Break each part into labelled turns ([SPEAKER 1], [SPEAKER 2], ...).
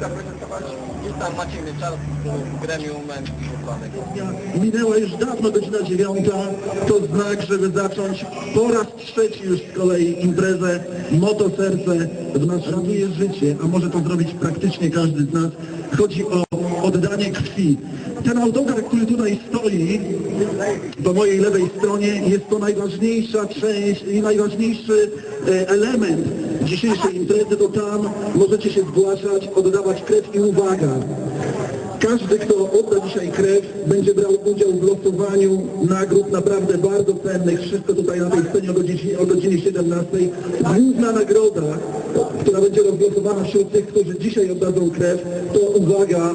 [SPEAKER 1] zaprezentować i tam Maciej Mieczar z gremium
[SPEAKER 2] Minęła już dawno godzina dziewiąta, to znak, żeby zacząć po raz trzeci już z kolei imprezę Moto Serce w nas ratuje życie, a może to zrobić praktycznie każdy z nas. Chodzi o oddanie krwi. Ten autokar, który tutaj stoi po mojej lewej stronie jest to najważniejsza część i najważniejszy e, element dzisiejszej imprezy, to tam możecie się zgłaszać, oddawać krew i uwaga. Każdy, kto odda dzisiaj krew, będzie brał udział w losowaniu nagród naprawdę bardzo cennych. Wszystko tutaj na tej scenie o godzinie, o godzinie 17. Główna nagroda, która będzie rozgłosowana wśród tych, którzy dzisiaj oddadzą krew, to uwaga.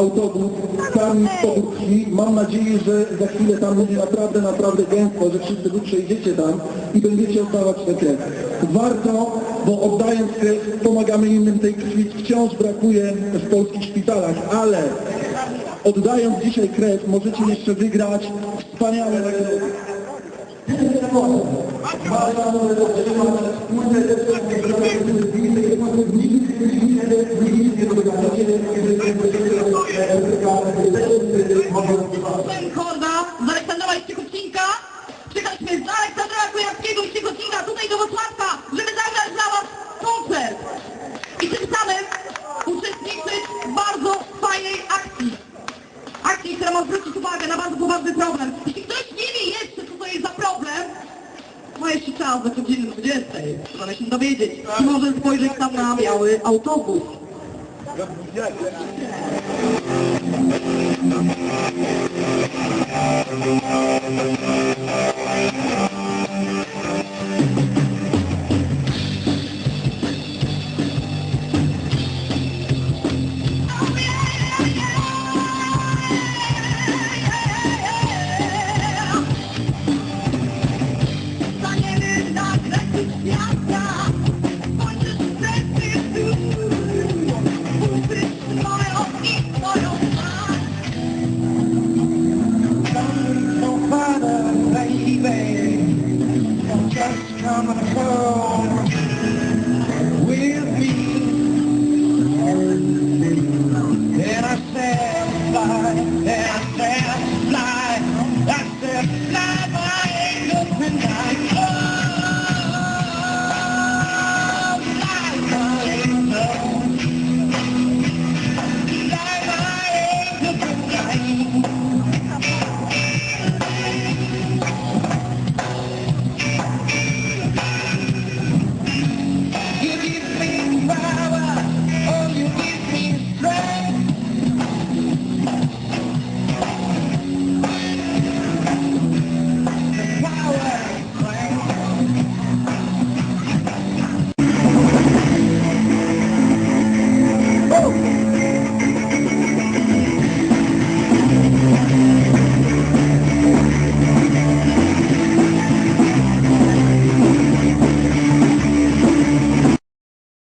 [SPEAKER 2] autobus tam z powodu krwi. Mam nadzieję, że za chwilę tam będzie naprawdę, naprawdę gęsto, że wszyscy wy przejdziecie tam i będziecie oddawać tę krew. Warto, bo oddając krew pomagamy innym tej krwi. Wciąż brakuje w polskich szpitalach, ale oddając dzisiaj krew możecie jeszcze wygrać wspaniałe nagrody.
[SPEAKER 3] Jeszcze czas do godziny 20. Trzeba się dowiedzieć. I może spojrzeć tam na biały autobus.
[SPEAKER 1] Thank